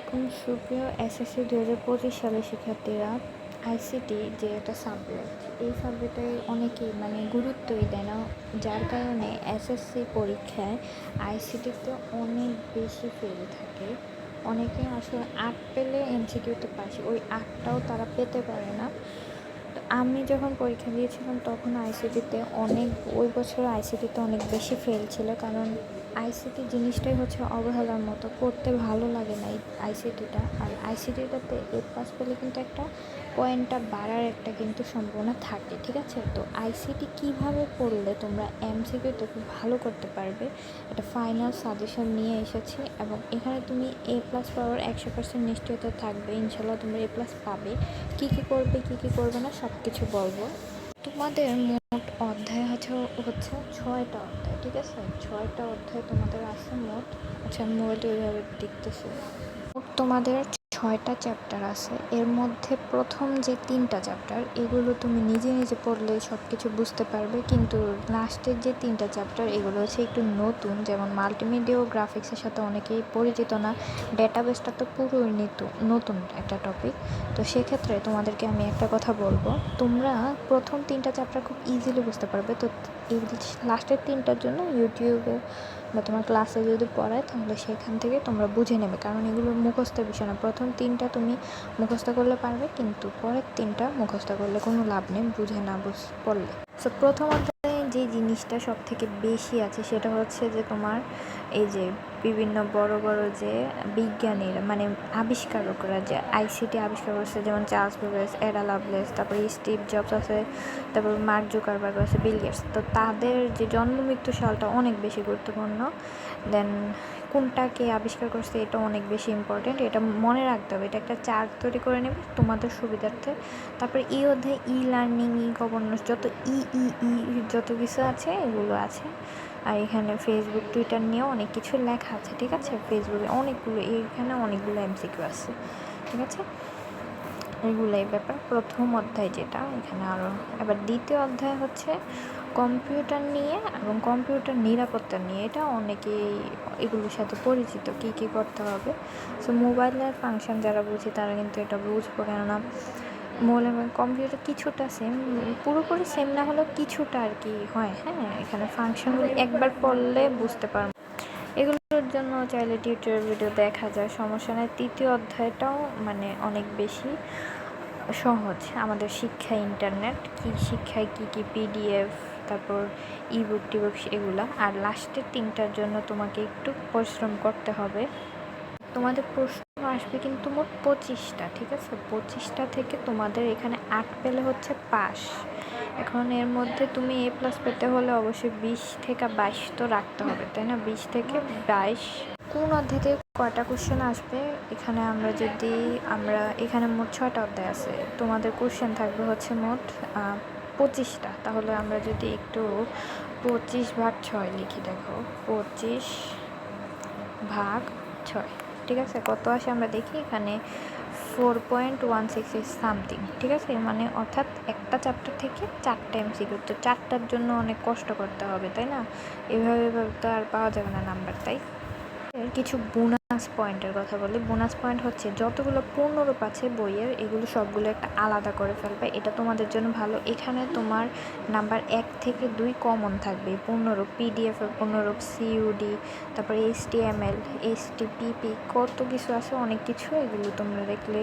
আলাইকুম সুপ্রিয় এসএসসি দু হাজার পঁচিশ সালের শিক্ষার্থীরা আইসিটি যে একটা সাবজেক্ট এই সাবজেক্টে অনেকেই মানে গুরুত্বই দেয় না। যার কারণে এসএসসি পরীক্ষায় আইসিটিতে অনেক বেশি ফেল থাকে। অনেকে আসলে আট পেলে এমসিকিউতে পাস ওই আটটাও তারা পেতে পারে না। তো আমি যখন পরীক্ষা দিয়েছিলাম, তখন আইসিটিতে অনেক, ওই বছর আইসিটিতে অনেক বেশি ফেল ছিল। কারণ আইসিটি জিনিসটাই হচ্ছে অবহেলার মতো। করতে ভালো লাগে না এই আইসিটিটা। আর আইসিটিটাতে এ প্লাস পেলে কিন্তু একটা পয়েন্টটা বাড়ার একটা কিন্তু সম্ভাবনা থাকে, ঠিক আছে? তো আইসিটি কীভাবে পড়লে তোমরা এম এমসিকিউতে খুব ভালো করতে পারবে একটা ফাইনাল সাজেশন নিয়ে এসেছি। এবং এখানে তুমি এ প্লাস পাওয়ার একশো পার্সেন্ট নিশ্চয়তা থাকবে। ইনশাল্লাহ তোমরা এ প্লাস পাবে। কী কী করবে, কী কী করবে না সব কিছু বলব। তোমাদের মোট অধ্যায় হচ্ছে হচ্ছে ছয়টা অধ্যায়, ঠিক আছে? ছয়টা অধ্যায় তোমাদের আছে মোট। আচ্ছা আমি মোবাইলটা ওইভাবে দেখতেছি তোমাদের ছয়টা চ্যাপ্টার আছে। এর মধ্যে প্রথম যে তিনটা চ্যাপ্টার এগুলো তুমি নিজে নিজে পড়লে সব কিছু বুঝতে পারবে। কিন্তু লাস্টের যে তিনটা চ্যাপ্টার এগুলো হচ্ছে একটু নতুন। যেমন মাল্টিমিডিয়া ও গ্রাফিক্সের সাথে অনেকেই পরিচিত না। ডেটাবেসটা তো পুরোই নতুন একটা টপিক তো সেক্ষেত্রে তোমাদেরকে আমি একটা কথা বলব। তোমরা প্রথম তিনটা চ্যাপ্টার খুব ইজিলি বুঝতে পারবে। তো এই লাস্টের তিনটার জন্য ইউটিউবে বা তোমার ক্লাসে যদি পড়ায়, তাহলে সেখান থেকে তোমরা বুঝে নেবে। কারণ এগুলো মুখস্থ বিষয় না। প্রথম তিনটা তুমি মুখস্থ করলে পারবে, কিন্তু পরের তিনটা মুখস্থ করলে কোনো লাভ নেই, বুঝে না বুঝ, পড়লে। সো প্রথম অধ্যায়ে যে জিনিসটা সব থেকে বেশি আছে সেটা হচ্ছে যে তোমার এই যে বিভিন্ন বড় বড় যে বিজ্ঞানীরা মানে আবিষ্কারকরা যে আইসিটি আবিষ্কার করছে, যেমন চার্লস বেবেস, এডা লাভলেস, তারপরে স্টিভ জবস আছে, তারপর মার্ক জুকারবার্গ আছে, বিল গেটস। তো তাদের যে জন্ম মৃত্যু সালটা অনেক বেশি গুরুত্বপূর্ণ। দেন কোনটা কে আবিষ্কার করছে এটা অনেক বেশি ইম্পর্টেন্ট এটা মনে রাখতে হবে, এটা একটা চার্ট তৈরি করে নেবে তোমাদের সুবিধার্থে। তারপরে ই অধ্যায় ই লার্নিং ই গভর্নেন্স যত ই ই ই, যত কিছু আছে, এগুলো আছে। আর এখানে ফেসবুক টুইটার নিয়েও অনেক কিছু লেখা আছে, ঠিক আছে? ফেসবুকে অনেকগুলো, এইখানে অনেকগুলো এমসিকিউ আছে, ঠিক আছে? এগুলোই ব্যাপার। প্রথম অধ্যায় যেটা, এখানে আরও এবার দ্বিতীয় অধ্যায় হচ্ছে কম্পিউটার নিয়ে এবং কম্পিউটার নিরাপত্তা নিয়ে। এটা অনেকেই এগুলোর সাথে পরিচিত, কী কী করতে হবে? সো মোবাইলের ফাংশন যারা বুঝে তারা কিন্তু এটা বুঝব, কেননা এবং কম্পিউটার কিছুটা সেম পুরোপুরি সেম না হলেও কিছুটা আর কি হয়। হ্যাঁ এখানে ফাংশনগুলো একবার পড়লে বুঝতে পারব। এগুলোর জন্য চাইলে টিউটোরিয়াল ভিডিও দেখা যায়। সমস্যা নেই। তৃতীয় অধ্যায়টাও মানে অনেক বেশি সহজ। আমাদের শিক্ষা ইন্টারনেট কী শিক্ষায় কী কী পিডিএফ তারপর ইবুক টিবুক এগুলো। আর লাস্টের তিনটার জন্য তোমাকে একটু পরিশ্রম করতে হবে। তোমাদের প্রশ্ন আসবে কিন্তু মোট পঁচিশটা, ঠিক আছে? পঁচিশটা থেকে তোমাদের এখানে আট পেলে হচ্ছে পাস এখন এর মধ্যে তুমি এ প্লাস পেতে হলে অবশ্যই বিশ থেকে বাইশ তো রাখতে হবে, তাই না? বিশ থেকে বাইশ। কোন অধ্যায়তে কয়টা কোশ্চেন আসবে? এখানে আমরা যদি, আমরা এখানে মোট ছয়টা অধ্যায় আছে। তোমাদের কোশ্চেন থাকবে হচ্ছে মোট পঁচিশটা। তাহলে আমরা যদি একটু পঁচিশ ভাগ ছয় লিখি, দেখো। পঁচিশ ভাগ ছয়। ঠিক আছে? কত আসে আমরা দেখি এখানে four point one six something ঠিক আছে? মানে অর্থাৎ একটা চ্যাপ্টার থেকে চারটা এমসিকিউ তো চারটার জন্য অনেক কষ্ট করতে হবে, তাই না? এভাবে এভাবে তো আর পাওয়া যাবে না নাম্বার তাই? কিছু বোনাস পয়েন্টের কথা বলি। বোনাস পয়েন্ট হচ্ছে যতগুলো পূর্ণরূপ আছে বইয়ের, এগুলো সবগুলো একটা আলাদা করে ফেলবে। এটা তোমাদের জন্য ভালো। এখানে তোমার নাম্বার এক থেকে দুই কমন থাকবে। পূর্ণরূপ পিডিএফ এর পূর্ণরূপ সিইউডি তারপরে S T M L S T PP কত কিছু আছে, অনেক কিছু এগুলো তোমরা দেখলে।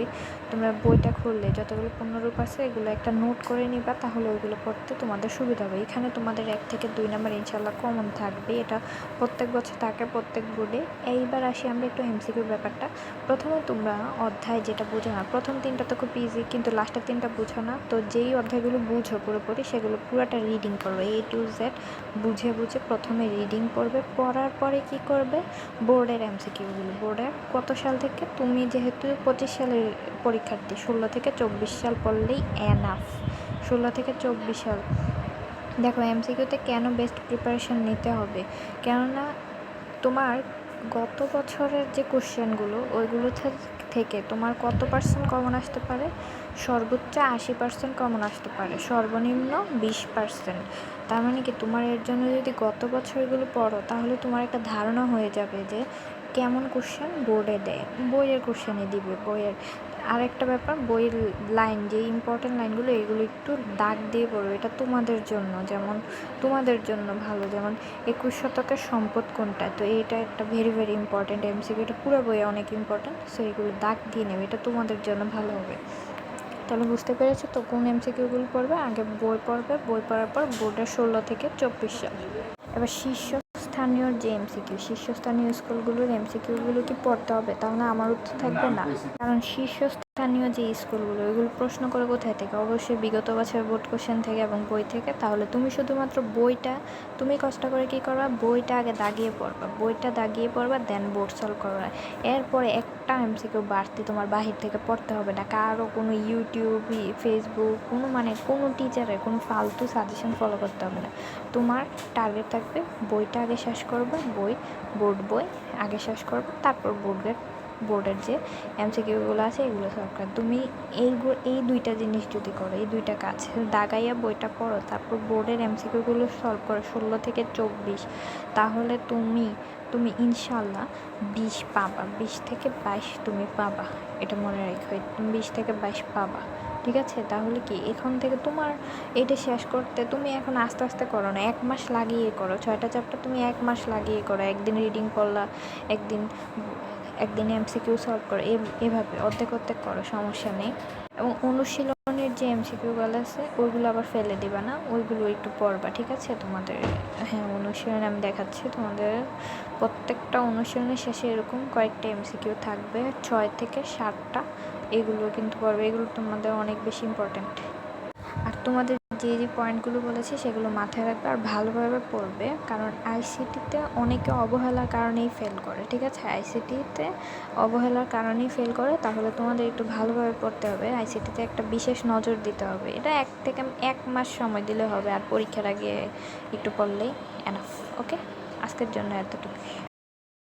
তোমরা বইটা খুললে যতগুলো পূর্ণরূপ আছে, এগুলো একটা নোট করে নিবা, তাহলে ওইগুলো পড়তে তোমাদের সুবিধা হবে। এখানে তোমাদের এক থেকে দুই নাম্বার ইনশাল্লাহ কমন থাকবে। এটা প্রত্যেক বছর থাকে প্রত্যেক বোর্ডে এইবার আসি, আমরা একটু এমসিকিউর ব্যাপারটা। প্রথমে তোমরা অধ্যায় যেটা বুঝো না, প্রথম তিনটা তো খুব ইজি কিন্তু লাস্টের তিনটা বুঝো না। তো যেই অধ্যায়গুলো বুঝো পুরোপুরি, সেগুলো পুরোটা রিডিং করবে। এ টু জেড বুঝে বুঝে প্রথমে রিডিং করবে, পড়ার পরে কি করবে? বোর্ডের এমসিকিউগুলো। বোর্ডের কত সাল থেকে? তুমি যেহেতু পঁচিশ সালের পরীক্ষার্থী, ষোলো থেকে চব্বিশ সাল পড়লেই এনাফ ষোলো থেকে চব্বিশ সাল। দেখো, এমসিকিউতে কেন বেস্ট প্রিপারেশন নিতে হবে? কেননা তোমার গত বছরের যে কোশ্চেনগুলো, ওইগুলো থেকে তোমার কত পার্সেন্ট কমন আসতে পারে? সর্বোচ্চ আশি পার্সেন্ট কমন আসতে পারে। সর্বনিম্ন বিশ পার্সেন্ট তার মানে কি তোমার এর জন্য যদি গত বছরগুলো পড়ো, তাহলে তোমার একটা ধারণা হয়ে যাবে যে কেমন কোশ্চেন বোর্ডে দেয়। বইয়ের কোশ্চেনে দিবে, বইয়ের। আরেকটা ব্যাপার, বইয়ের লাইন যে ইম্পর্টেন্ট লাইনগুলো এগুলো একটু দাগ দিয়ে পড়বে। এটা তোমাদের জন্য, যেমন তোমাদের জন্য ভালো। যেমন একুশ শতকের সম্পদ কোনটা? তো এটা একটা ভেরি ভেরি ইম্পর্টেন্ট এমসিকিউ এটা পুরো বইয়ে অনেক ইম্পর্টেন্ট সো এগুলো দাগ দিয়ে নেবে। এটা তোমাদের জন্য ভালো হবে। তাহলে বুঝতে পেরেছ তো কোন এমসিকিউগুলো পড়বে? আগে বই পড়বে, বই পড়ার পর বোর্ডের ষোলো থেকে চব্বিশ সাল। এবার শীর্ষস্থানীয় যে এমসিকিউ শীর্ষস্থানীয় স্কুলগুলোর এমসিকিউগুলো কি পড়তে হবে? তাহলে আমার উত্তর থাকবে না। কারণ শীর্ষস্থানীয় যে স্কুলগুলো, এগুলো প্রশ্ন করে কোথায় থেকে? অবশ্যই বিগত বছর বোর্ড কোশ্চেন থেকে এবং বই থেকে। তাহলে তুমি শুধুমাত্র বইটা, তুমি কষ্ট করে কি করবা? বইটা আগে দাগিয়ে পড়বা। বইটা দাগিয়ে পড়বা দেন বোর্ড সলভ করবা। এরপরে একটা এমসিকিউ বাড়তি তোমার বাহির থেকে পড়তে হবে না। কারও কোনো ইউটিউব ফেসবুক কোনো মানে কোনো টিচারের কোনো ফালতু সাজেশন ফলো করতে হবে না। তোমার টার্গেট থাকবে বইটা আগে শেষ করবে, বই বোর্ড বই আগে শেষ করবে, তারপর বোর্ডের বোর্ডের যে এমসিকিউগুলো আছে, এগুলো সলভ করে তুমি এই এই দুইটা জিনিস যদি করো, এই দুইটা কাজ, দাগাইয়া বইটা পড়ো, তারপর বোর্ডের এমসিকিউগুলো সলভ করো, ষোলো থেকে চব্বিশ, তাহলে তুমি তুমি ইনশাল্লাহ বিশ পাবা, বিশ থেকে বাইশ তুমি পাবা, এটা মনে রেখো তুমি বিশ থেকে বাইশ পাবা, ঠিক আছে? তাহলে কি, এখন থেকে তোমার এটা শেষ করতে তুমি এখন আস্তে আস্তে করো না, এক মাস লাগিয়ে করো, ছয়টা চ্যাপ্টার তুমি এক মাস লাগিয়ে করো, একদিন রিডিং করলা, একদিন একদিন এমসিকিউ সলভ করো। এভাবে অর্ধেক অর্ধেক করো, সমস্যা নেই। এবং অনুশীলনের যে এমসিকিউগুলো আছে, ওইগুলো আবার ফেলে দিবা না, ওইগুলো একটু পড়বা, ঠিক আছে? তোমাদের হ্যাঁ অনুশীলন আমি দেখাচ্ছি। তোমাদের প্রত্যেকটা অনুশীলনের শেষে এরকম কয়েকটা এমসিকিউ থাকবে, ছয় থেকে সাতটা, এগুলো কিন্তু পড়বে। এগুলো তোমাদের অনেক বেশি ইম্পর্ট্যান্ট আর তোমাদের যে যে পয়েন্টগুলো বলেছি সেগুলো মাথায় রাখবে আর ভালোভাবে পড়বে। কারণ আইসিটিতে অনেকে অবহেলার কারণেই ফেল করে, ঠিক আছে? আইসিটিতে অবহেলার কারণেই ফেল করে, তাহলে তোমাদের একটু ভালোভাবে পড়তে হবে। আইসিটিতে একটা বিশেষ নজর দিতে হবে। এটা এক থেকে এক মাস সময় দিলে হবে, আর পরীক্ষার আগে একটু পড়লেই এনাফ ওকে আজকের জন্য এতটুকু